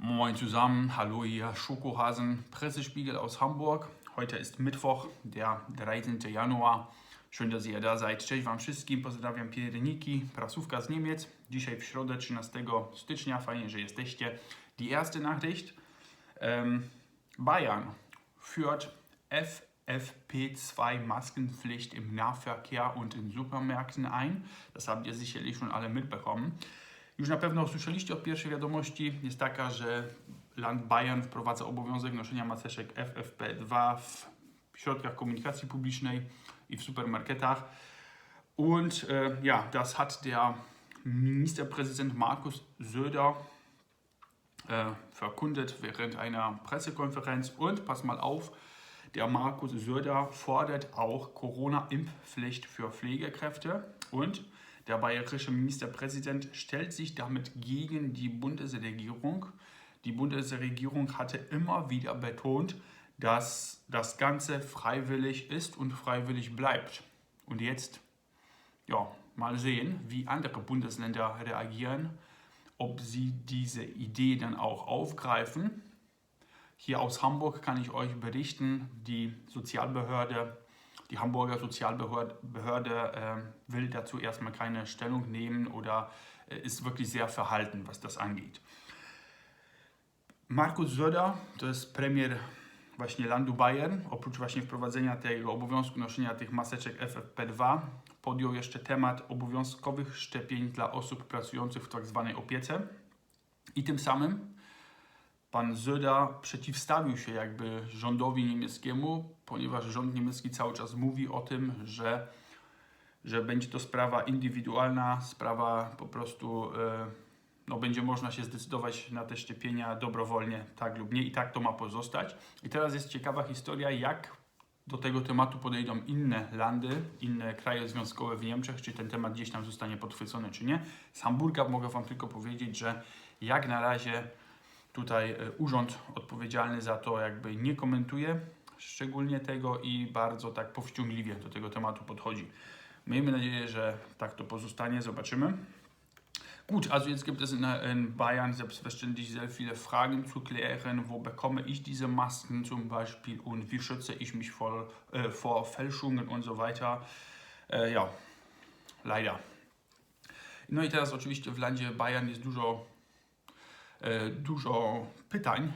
Moin zusammen, hallo hier, Schokohasen, Pressespiegel aus Hamburg. Heute ist Mittwoch, der 13. Januar. Schön, dass ihr da seid. Cześć Wam wszystkim, pozdrawiam Piereniki, prasówka z Niemiec. Dzisiaj w środę 13 stycznia, fajnie, że jesteście. Die erste Nachricht, ähm, Bayern führt FFP2 Maskenpflicht im Nahverkehr und in Supermärkten ein. Das habt ihr sicherlich schon alle mitbekommen. Już na pewno usłyszeliście od pierwszej wiadomości, jest taka, że Land Bayern wprowadza obowiązek noszenia maseczek FFP2 w środkach komunikacji publicznej i w Supermarketach. Und äh, ja, das hat der Ministerpräsident Markus Söder äh, verkündet während einer Pressekonferenz. Und pass mal auf, der Markus Söder fordert auch Corona-Impfpflicht für Pflegekräfte und der bayerische Ministerpräsident stellt sich damit gegen die Bundesregierung. Die Bundesregierung hatte immer wieder betont, dass das Ganze freiwillig ist und freiwillig bleibt. Und jetzt, ja, mal sehen, wie andere Bundesländer reagieren, ob sie diese Idee dann auch aufgreifen. Hier aus Hamburg kann ich euch berichten, die Sozialbehörde die Hamburger Sozialbehörde äh, will dazu erstmal keine Stellung nehmen oder äh, ist wirklich sehr verhalten, was das angeht. Markus Söder, to jest premier właśnie landu Bayern, oprócz właśnie wprowadzenia tego obowiązku noszenia tych maseczek FFP2, podjął jeszcze temat obowiązkowych szczepień dla osób pracujących w tzw. Tak opiece i tym samym pan Söder przeciwstawił się jakby rządowi niemieckiemu, ponieważ rząd niemiecki cały czas mówi o tym, że, że będzie to sprawa indywidualna, sprawa po prostu, e, no będzie można się zdecydować na te szczepienia dobrowolnie, tak lub nie i tak to ma pozostać. I teraz jest ciekawa historia, jak do tego tematu podejdą inne landy, inne kraje związkowe w Niemczech, czy ten temat gdzieś tam zostanie podchwycony, czy nie. Z Hamburga mogę Wam tylko powiedzieć, że jak na razie Tutaj e, urząd odpowiedzialny za to jakby nie komentuje szczególnie tego i bardzo tak powściągliwie do tego tematu podchodzi. Miejmy nadzieję, że tak to pozostanie, zobaczymy. Gut, also jetzt gibt es in, in, Bayern selbstverständlich sehr viele Fragen zu klären. Wo bekomme ich diese Masken zum Beispiel und wie schütze ich mich vor, äh, vor Fälschungen und so weiter? Äh, ja, leider. No i teraz oczywiście w landzie Bayern jest dużo dużo pytań, e,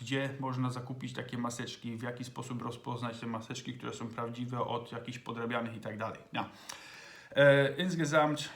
gdzie można zakupić takie maseczki, w jaki sposób rozpoznać te maseczki, które są prawdziwe od jakichś podrabianych i tak dalej. E, insgesamt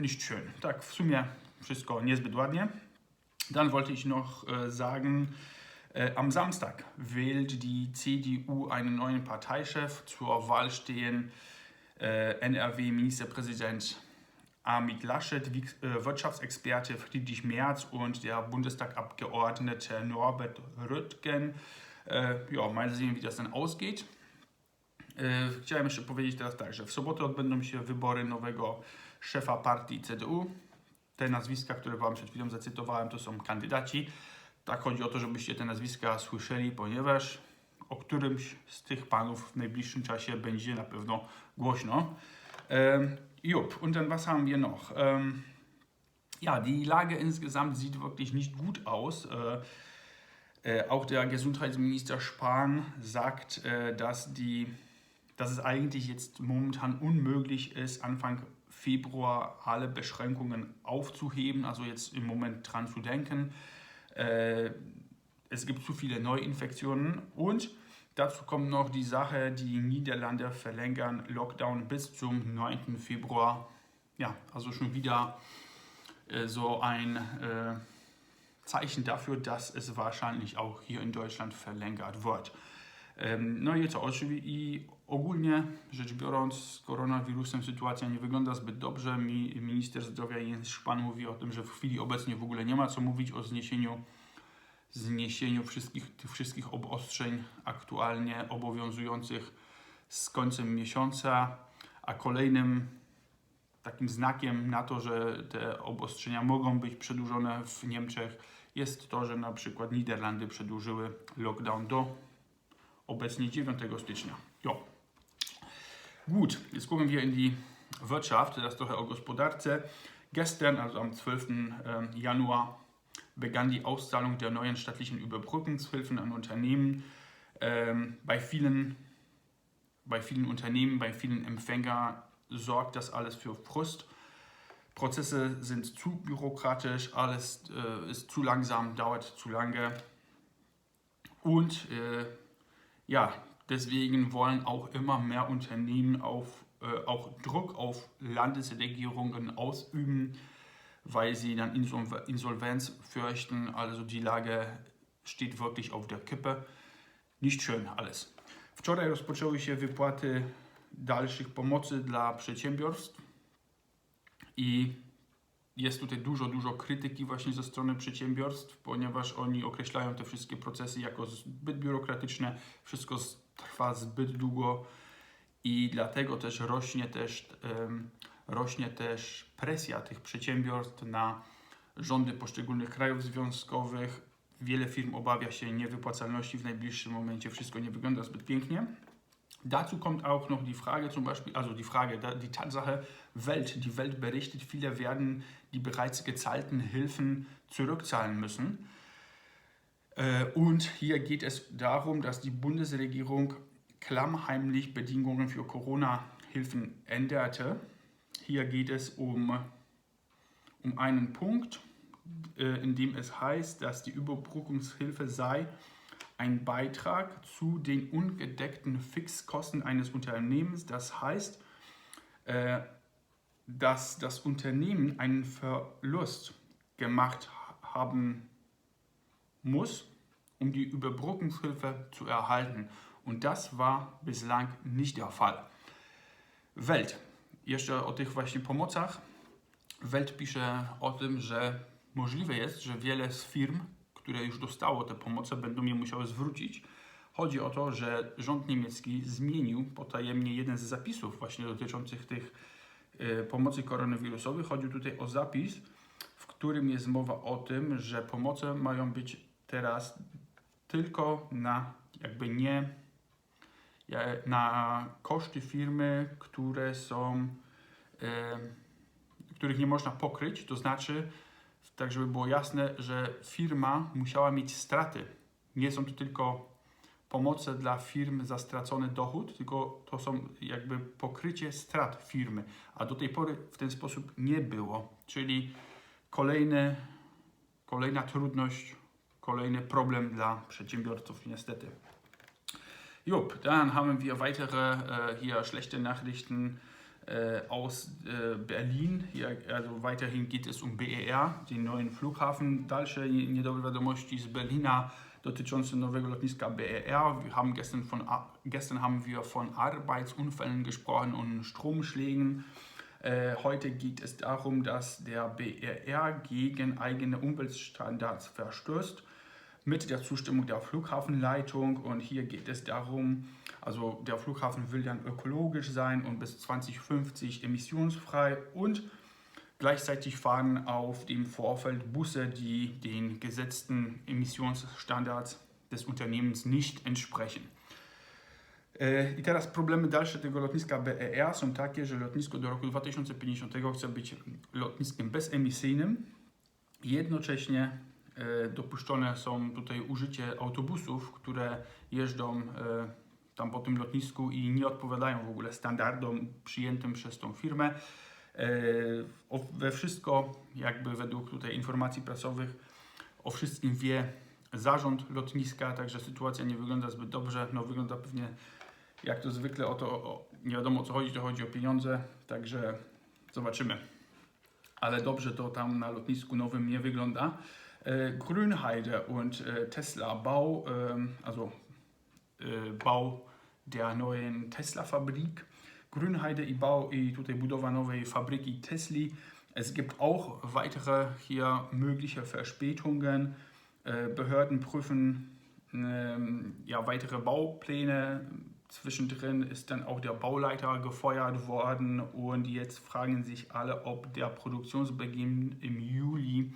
nicht schön. Tak, w sumie wszystko niezbyt ładnie. Dann wollte ich noch sagen, am Samstag wählt die CDU einen neuen Parteichef. Zur Wahl stehen NRW-Ministerpräsident Armin Laschet, äh, Wirtschaftsexperte Friedrich Merz und der Bundestagabgeordnete Norbert Röttgen. Äh, ja, mal sehen, wie das dann ausgeht. Äh, chciałem jeszcze powiedzieć teraz tak, że w sobotę odbędą się wybory nowego szefa partii CDU. Te nazwiska, które Wam przed chwilą zacytowałem, to są kandydaci. Tak chodzi o to, żebyście te nazwiska słyszeli, ponieważ o którymś z tych panów w najbliższym czasie będzie na pewno głośno. Jupp, und dann was haben wir noch? Ähm, ja, die Lage insgesamt sieht wirklich nicht gut aus. Äh, äh, auch der Gesundheitsminister Spahn sagt, äh, dass, die, dass es eigentlich jetzt momentan unmöglich ist, Anfang Februar alle Beschränkungen aufzuheben, also jetzt im Moment dran zu denken. Äh, es gibt zu viele Neuinfektionen und Dazu kommt noch die Sache, die Niederlande verlängern Lockdown bis zum 9. Februar. Ja, also schon wieder äh, so ein äh, Zeichen dafür, dass es wahrscheinlich auch hier in Deutschland verlängert wird. No i co, i ogólnie rzecz biorąc z koronawirusem sytuacja nie wygląda zbyt dobrze. Minister zdrowia Jens Spahn mówi o tym, że w chwili obecnej w ogóle nie ma co mówić o zniesieniu zniesieniu wszystkich, tych wszystkich obostrzeń aktualnie obowiązujących z końcem miesiąca, a kolejnym takim znakiem na to, że te obostrzenia mogą być przedłużone w Niemczech jest to, że na przykład Niderlandy przedłużyły lockdown do obecnie 9 stycznia. Jo. Gut, jetzt gucken wir in die Wirtschaft, teraz trochę o gospodarce. Gestern, also am 12. Januar, begann die Auszahlung der neuen staatlichen Überbrückungshilfen an Unternehmen. Ähm, bei, vielen, bei vielen Unternehmen, bei vielen Empfängern sorgt das alles für Frust. Prozesse sind zu bürokratisch, alles äh, ist zu langsam, dauert zu lange. Und äh, ja, deswegen wollen auch immer mehr Unternehmen auf, äh, auch Druck auf Landesregierungen ausüben, weil sie dann Insolvenz fürchten. Also die Lage steht wirklich auf der Kippe. Nicht schön alles. Wczoraj rozpoczęły się wypłaty dalszych pomocy dla przedsiębiorstw i jest tutaj dużo, dużo krytyki właśnie ze strony przedsiębiorstw, ponieważ oni określają te wszystkie procesy jako zbyt biurokratyczne, wszystko trwa zbyt długo i dlatego też rośnie też, um, rośnie też presja tych przedsiębiorstw na rządy poszczególnych krajów związkowych. Wiele firm obawia się niewypłacalności w najbliższym momencie, wszystko nie wygląda zbyt pięknie. Dazu kommt auch noch die Frage zum Beispiel, also die Frage, die Tatsache Welt. Die Welt berichtet, viele werden die bereits gezahlten Hilfen zurückzahlen müssen. Äh, und hier geht es darum, dass die Bundesregierung klammheimlich Bedingungen für Corona-Hilfen änderte. Hier geht es um, um einen Punkt, äh, in dem es heißt, dass die Überbrückungshilfe sei ein Beitrag zu den ungedeckten Fixkosten eines Unternehmens. Das heißt, äh, dass das Unternehmen einen Verlust gemacht haben muss, um die Überbrückungshilfe zu erhalten. Und das war bislang nicht der Fall. Welt. Jeszcze o tych właśnie pomocach. Welt pisze o tym, że możliwe jest, że wiele z firm które już dostało te pomoce, będą je musiały zwrócić. Chodzi o to, że rząd niemiecki zmienił potajemnie jeden z zapisów właśnie dotyczących tych y, pomocy koronawirusowych. Chodzi tutaj o zapis, w którym jest mowa o tym, że pomoce mają być teraz tylko na jakby nie na koszty firmy, które są, y, których nie można pokryć, to znaczy tak żeby było jasne, że firma musiała mieć straty. Nie są to tylko pomoce dla firm za stracony dochód, tylko to są jakby pokrycie strat firmy, a do tej pory w ten sposób nie było. Czyli kolejny, kolejna trudność, kolejny problem dla przedsiębiorców niestety. Jupp, dann haben wir weitere äh, hier schlechte Nachrichten äh, aus äh, Berlin. Hier, also weiterhin geht es um BER, den neuen Flughafen. Dalsze niedobre wiadomości z Berlina dotyczące nowego lotniska BER. Wir haben gestern, von, gestern haben wir von Arbeitsunfällen gesprochen und Stromschlägen. Äh, heute geht es darum, dass der BER gegen eigene Umweltstandards verstößt mit der Zustimmung der Flughafenleitung. Und hier geht es darum, also der Flughafen will dann ökologisch sein und bis 2050 emissionsfrei und gleichzeitig fahren auf dem Vorfeld Busse, die den gesetzten Emissionsstandards des Unternehmens nicht entsprechen. I teraz problemy dalsze tego lotniska BER są takie, że lotnisko do roku 2050 chce być lotniskiem bezemisyjnym. Jednocześnie dopuszczone są tutaj użycie autobusów, które jeżdżą e, tam po tym lotnisku i nie odpowiadają w ogóle standardom przyjętym przez tą firmę. E, we wszystko, jakby według tutaj informacji prasowych, o wszystkim wie zarząd lotniska, także sytuacja nie wygląda zbyt dobrze. No wygląda pewnie jak to zwykle o to, o, nie wiadomo o co chodzi, to chodzi o pieniądze, także zobaczymy. Ale dobrze to tam na lotnisku nowym nie wygląda. E, Grünheide und e, Tesla Bau, also Bau der neuen Tesla-Fabrik. Grünheide i, Bau, i tutaj budowa nowej fabryki Tesla. Es gibt auch weitere hier mögliche Verspätungen. Äh, Behörden prüfen ähm, ja, weitere Baupläne. Zwischendrin ist dann auch der Bauleiter gefeuert worden und jetzt fragen sich alle, ob der Produktionsbeginn im Juli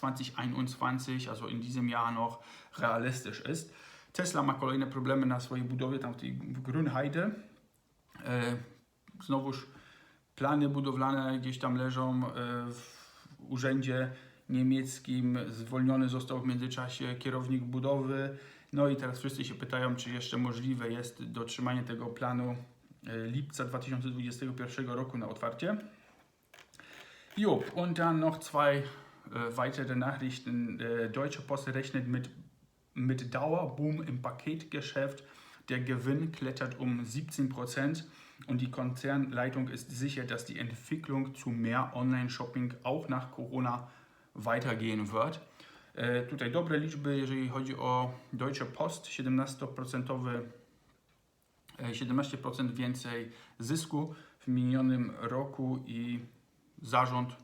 2021, also in diesem Jahr noch, realistisch ist. Tesla ma kolejne problemy na swojej budowie tam w Grünheide. E, znowuż plany budowlane gdzieś tam leżą e, w urzędzie niemieckim. Zwolniony został w międzyczasie kierownik budowy. No i teraz wszyscy się pytają, czy jeszcze możliwe jest dotrzymanie tego planu e, lipca 2021 roku na otwarcie. Jo, und dann noch zwei äh, weitere Nachrichten. Äh, Deutsche Post rechnet mit, mit Dauerboom im Paketgeschäft. Der Gewinn klettert um 17 Prozent und die Konzernleitung ist sicher, dass die Entwicklung zu mehr Online-Shopping auch nach Corona weitergehen wird. E, tutaj dobre liczby, jeżeli chodzi o Deutsche Post, 17%, 17% e, więcej zysku w minionym roku i zarząd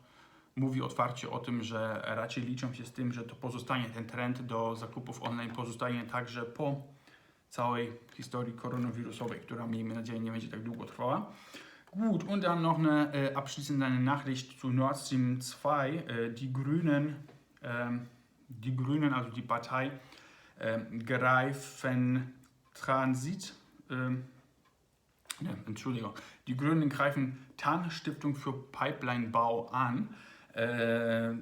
mówi otwarcie o tym, że raczej liczą się z tym, że to pozostanie ten trend do zakupów online pozostanie także po całej historii koronawirusowej, która miejmy nadzieję nie będzie tak długo trwała. Gut, und dann noch eine äh, abschließende Nachricht zu Nord Stream 2. Äh, die Grünen, äh, die Grünen, also die Partei, ähm, greifen Transit, ähm, ne, Entschuldigung, die Grünen greifen TAN-Stiftung für Pipelinebau an. Äh,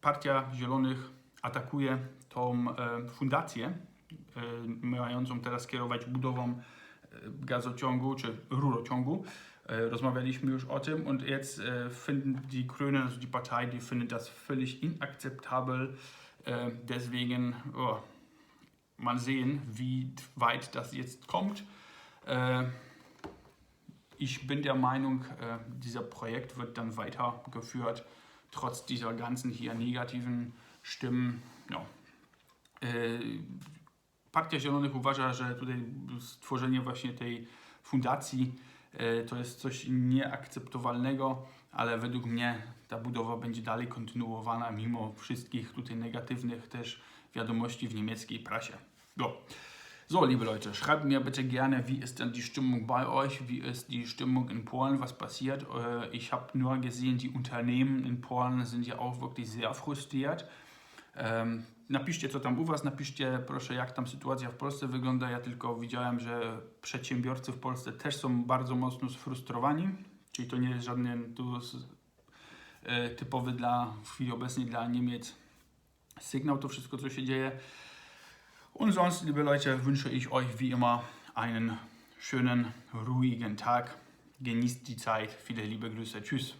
Partia Zielonych atakuje tą e, fundację e, mającą teraz kierować budową e, gazociągu czy rurociągu. Rozmawialiśmy już o tym und jetzt finden die Grünen, also die Partei, die findet das völlig inakzeptabel. Deswegen oh, mal sehen, wie weit das jetzt kommt. Ich bin der Meinung, dieser Projekt wird dann weitergeführt trotz dieser ganzen hier negativen Stimmen. No. Partia Zielonych uważa, że tutaj stworzenie właśnie tej fundacji e, to jest coś nieakceptowalnego, ale według mnie ta budowa będzie dalej kontynuowana mimo wszystkich tutaj negatywnych też wiadomości w niemieckiej prasie. Go. So, liebe Leute, schreibt mir bitte gerne, wie ist denn die Stimmung bei euch, wie ist die Stimmung in Polen, was passiert. Äh, ich habe nur gesehen, die Unternehmen in Polen sind ja auch wirklich sehr frustriert. Ähm, napiszcie, co tam u Was, napiszcie proszę, jak tam sytuacja w Polsce wygląda. Ja tylko widziałem, że przedsiębiorcy w Polsce też są bardzo mocno sfrustrowani, czyli to nie jest żaden tu, e, typowy dla w chwili obecnej dla Niemiec sygnał, to wszystko, co się dzieje. Und sonst, liebe Leute, wünsche ich euch wie immer einen schönen, ruhigen Tag. Genießt die Zeit. Viele liebe Grüße. Tschüss.